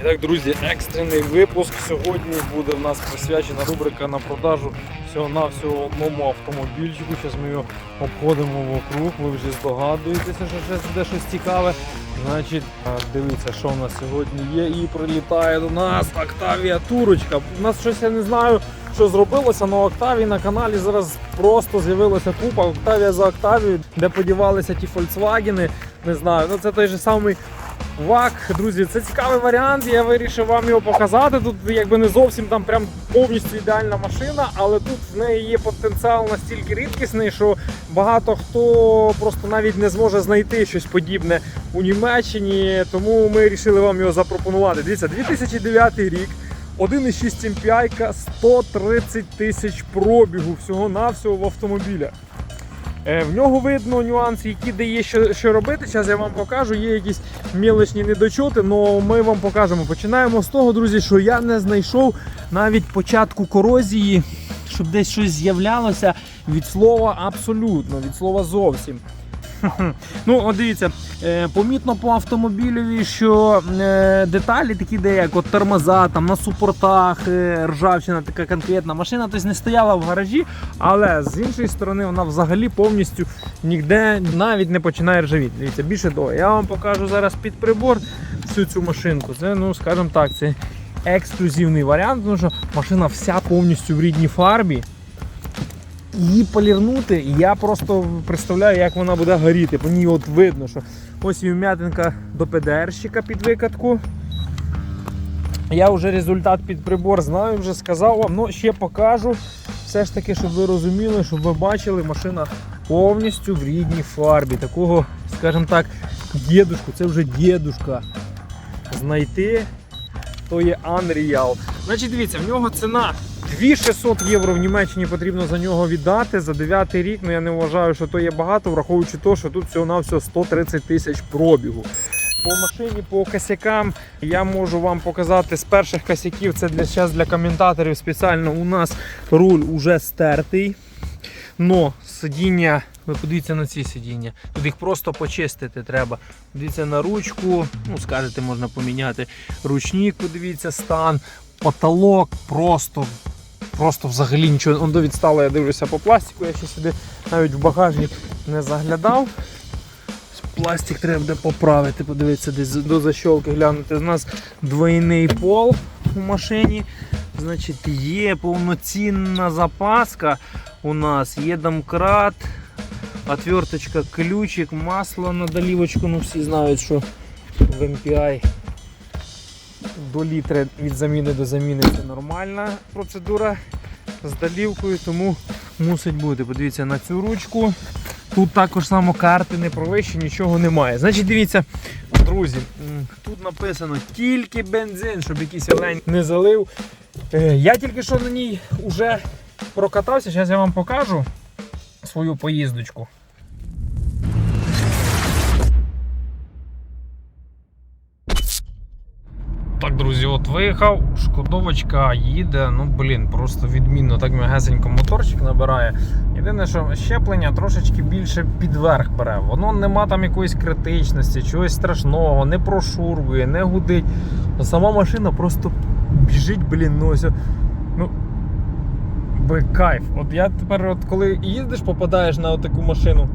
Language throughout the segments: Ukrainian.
І так, друзі, екстрений випуск. Сьогодні буде в нас присвячена рубрика на продажу всього-навсього одному автомобільчику. Зараз ми його обходимо вокруг. Ви вже здогадуєтеся, що щось буде щось цікаве. Значить, дивіться, що в нас сьогодні є. І прилітає до нас Октавія Турочка. У нас щось я не знаю, що зробилося, але Октавії на каналі зараз просто з'явилася купа Октавія за Октавію, де подівалися ті Volkswagen. Не знаю, ну це той же самий ВАК, друзі, це цікавий варіант. Я вирішив вам його показати. Тут якби не зовсім там прям повністю ідеальна машина, але тут в неї є потенціал настільки рідкісний, що багато хто просто навіть не зможе знайти щось подібне у Німеччині. Тому ми вирішили вам його запропонувати. Дивіться, 2009 рік. 1,6 MPI, 130 тисяч пробігу всього-навсього в автомобіля. Е, В нього видно нюанси, які де є що, що робити. Зараз я вам покажу. Є якісь мілочні недочути, але ми вам покажемо. Починаємо з того, друзі, що я не знайшов навіть початку корозії, щоб десь щось з'являлося від слова абсолютно, від слова зовсім. Ну, от дивіться, е, помітно по автомобілеві, що е, деталі такі, де як от тормоза, там на супортах, е, ржавчина, така конкретна машина, тобто не стояла в гаражі, але з іншої сторони вона взагалі повністю ніде навіть не починає ржавіти. Дивіться, більше того, я вам покажу зараз під прибор всю цю машинку. Це, ну, скажімо так, це ексклюзивний варіант, тому що машина вся повністю в рідній фарбі її полірнути, я просто представляю, як вона буде горіти. По ній от видно, що ось вм'ятинка до ПДРщика під викатку. Я вже результат під прибор знаю, вже сказав вам, ну ще покажу. Все ж таки, щоб ви розуміли, щоб ви бачили, машина повністю в рідній фарбі. Такого, скажімо так, дідушку, це вже дідушка. Знайти то є Unreal. Значить, дивіться, в нього ціна 2600 євро в Німеччині потрібно за нього віддати за 9 рік. Ну я не вважаю, що то є багато, враховуючи те, що тут всього на всього 130 тисяч пробігу. По машині, по косякам я можу вам показати з перших косяків. Це для зараз для коментаторів спеціально. У нас руль уже стертий. Но сидіння, ви подивіться на ці сидіння. Тут їх просто почистити треба. Дивіться на ручку, ну скажете, можна поміняти ручник, подивіться стан, потолок просто. Просто взагалі нічого. Он до відстало, я дивлюся по пластику, я ще сюди навіть в багажник не заглядав. Пластик треба буде поправити, подивитися десь до защолки глянути. У нас двойний пол у машині. Значить, є повноцінна запаска у нас, є домкрат, отверточка, ключик, масло на долівочку. Ну всі знають, що в MPI до літра від заміни до заміни це нормальна процедура з долівкою, тому мусить бути. Подивіться на цю ручку. Тут також само карти не провищі, нічого немає. Значить, дивіться, друзі, тут написано тільки бензин, щоб якийсь олень не залив. Е, Я тільки що на ній вже прокатався, зараз я вам покажу свою поїздочку. Друзі, от виїхав, шкодовочка їде, ну блін, просто відмінно. Так м'ягесенько моторчик набирає. Єдине, що щеплення трошечки більше підверх бере. Воно нема там якоїсь критичності, чогось страшного, не прошургує, не гудить. Сама машина просто біжить, блін, ну ось. Ну, би кайф. От я тепер, от коли їздиш, попадаєш на таку машину,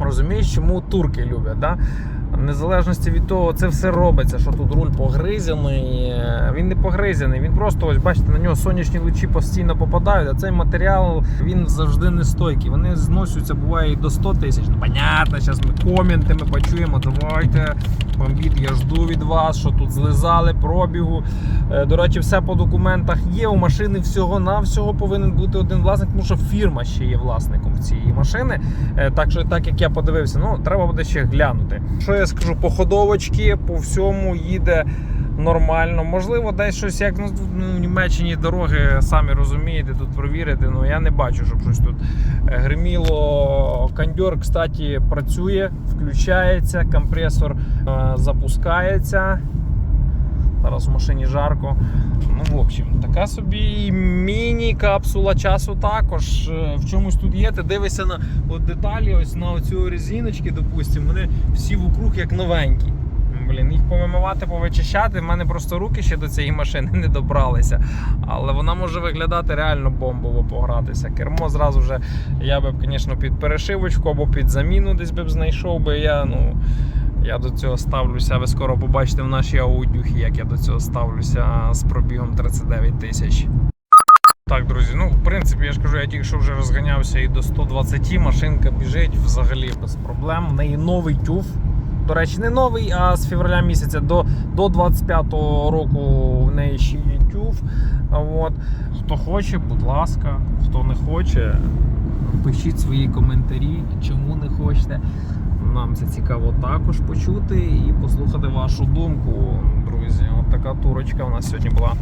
розумієш, чому турки люблять. Да? Незалежності від того, це все робиться, що тут руль погризаний. е, Він не погризаний, він просто ось бачите, на нього сонячні лучі постійно попадають, а цей матеріал він завжди не стойкий. Вони зносяться, буває і до 100 тисяч. Ну, понятно, зараз ми коменти ми почуємо. Давайте бомбіт, я жду від вас, що тут злизали пробігу. Е, До речі, все по документах є. У машини всього-навсього повинен бути один власник, тому що фірма ще є власником цієї машини. Е, Так що, так як я подивився, ну треба буде ще глянути. Що я скажу, по ходовочці, по всьому їде нормально. Можливо, десь щось як ну, ну, в Німеччині дороги, самі розумієте, тут провірити. Ну я не бачу, щоб щось тут е, гриміло. Кондьор, кстати, працює, включається, компресор е, запускається. Зараз в машині жарко. Ну, в общем, така собі міні-капсула часу також. Е, В чомусь тут є. Ти дивишся на от деталі, ось на оцю резиночки, допустимо, вони всі вокруг як новенькі. Блін, їх повимивати, повичищати. В мене просто руки ще до цієї машини не добралися. Але вона може виглядати реально бомбово погратися. Кермо зразу вже я би, звісно, під перешивочку або під заміну десь би знайшов би. Я, ну, я до цього ставлюся. Ви скоро побачите в нашій аудюхі, як я до цього ставлюся з пробігом 39 тисяч. Так, друзі, ну в принципі, я ж кажу, я тільки що вже розганявся і до 120 машинка біжить взагалі без проблем. В неї новий тюф. До речі, не новий, а з февраля місяця до, до 25-го року в неї ще є тюф. От. Хто хоче, будь ласка, хто не хоче, пишіть свої коментарі, чому не хочете. Нам це цікаво також почути і послухати вашу думку, друзі. От така турочка у нас сьогодні була.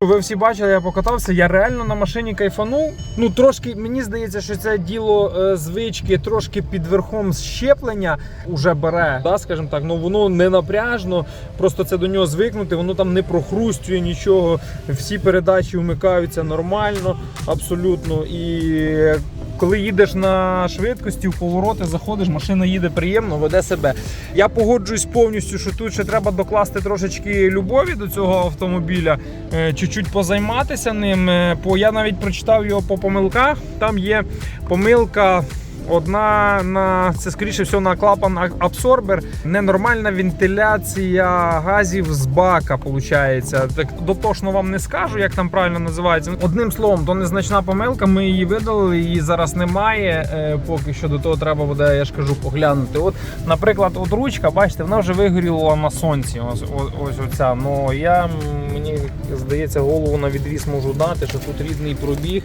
Ви всі бачили, я покатався. Я реально на машині кайфанув. Ну трошки мені здається, що це діло е, звички, трошки під верхом щеплення уже бере. Да, скажімо так, ну воно не напряжно. Просто це до нього звикнути, воно там не прохрустює нічого. Всі передачі вмикаються нормально, абсолютно. І коли їдеш на швидкості, в повороти заходиш, машина їде приємно, веде себе. Я погоджуюсь повністю, що тут ще треба докласти трошечки любові до цього автомобіля, е, чуть-чуть позайматися ним. Бо я навіть прочитав його по помилках. Там є помилка. Одна на це скоріше всього на клапан абсорбер. Ненормальна вентиляція газів з бака. Виходить. Так дотошно вам не скажу, як там правильно називається. Одним словом, то незначна помилка. Ми її видалили, її зараз немає. Е, Поки що до того треба буде, я ж кажу, поглянути. От, наприклад, от ручка, бачите, вона вже вигоріла на сонці. Ось ось, ось оця. Ну я мені здається, голову на відріз можу дати, що тут рідний пробіг.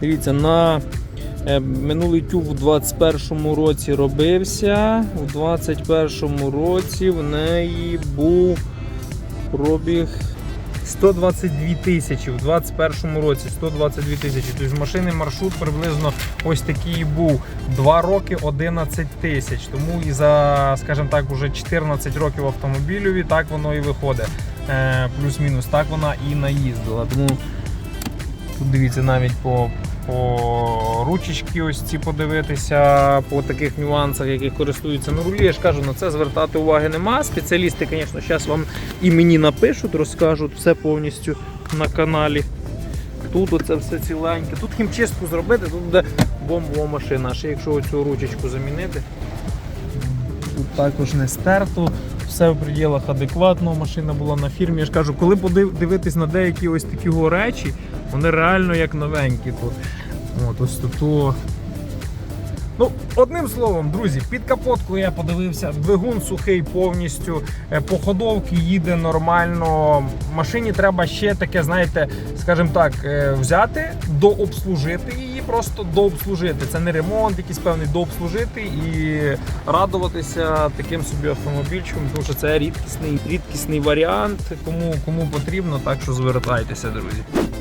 Дивіться, на Минулий тюб у 21-му році робився. У 21-му році в неї був пробіг 122 тисячі. У 21-му році 122 тисячі. Тобто машини маршрут приблизно ось такий був. 2 роки 11 тисяч. Тому і за, скажімо так, уже 14 років автомобілеві так воно і виходить. Е, Плюс-мінус так вона і наїздила. Тому Тут дивіться навіть по, по ручечки ось ці подивитися, по таких нюансах, яких користуються на рулі. Я ж кажу, на це звертати уваги нема. Спеціалісти, звісно, зараз вам і мені напишуть, розкажуть все повністю на каналі. Тут оце все ціленьке. Тут хімчистку зробити, тут буде бомбова машина. Ще якщо оцю ручечку замінити, тут також не стерто. Все в пределах адекватно, машина була на фірмі. Я ж кажу, коли подивитись на деякі ось такі речі, вони реально як новенькі тут. От, ось тут. Ну, одним словом, друзі, під капоткою я подивився, двигун сухий повністю, е, по ходовці їде нормально. Машині треба ще таке, знаєте, скажімо так, е, взяти, дообслужити її, просто дообслужити. Це не ремонт, якийсь певний дообслужити і радуватися таким собі автомобільчиком, тому що це рідкісний, рідкісний варіант. Кому, кому потрібно, так що звертайтеся, друзі.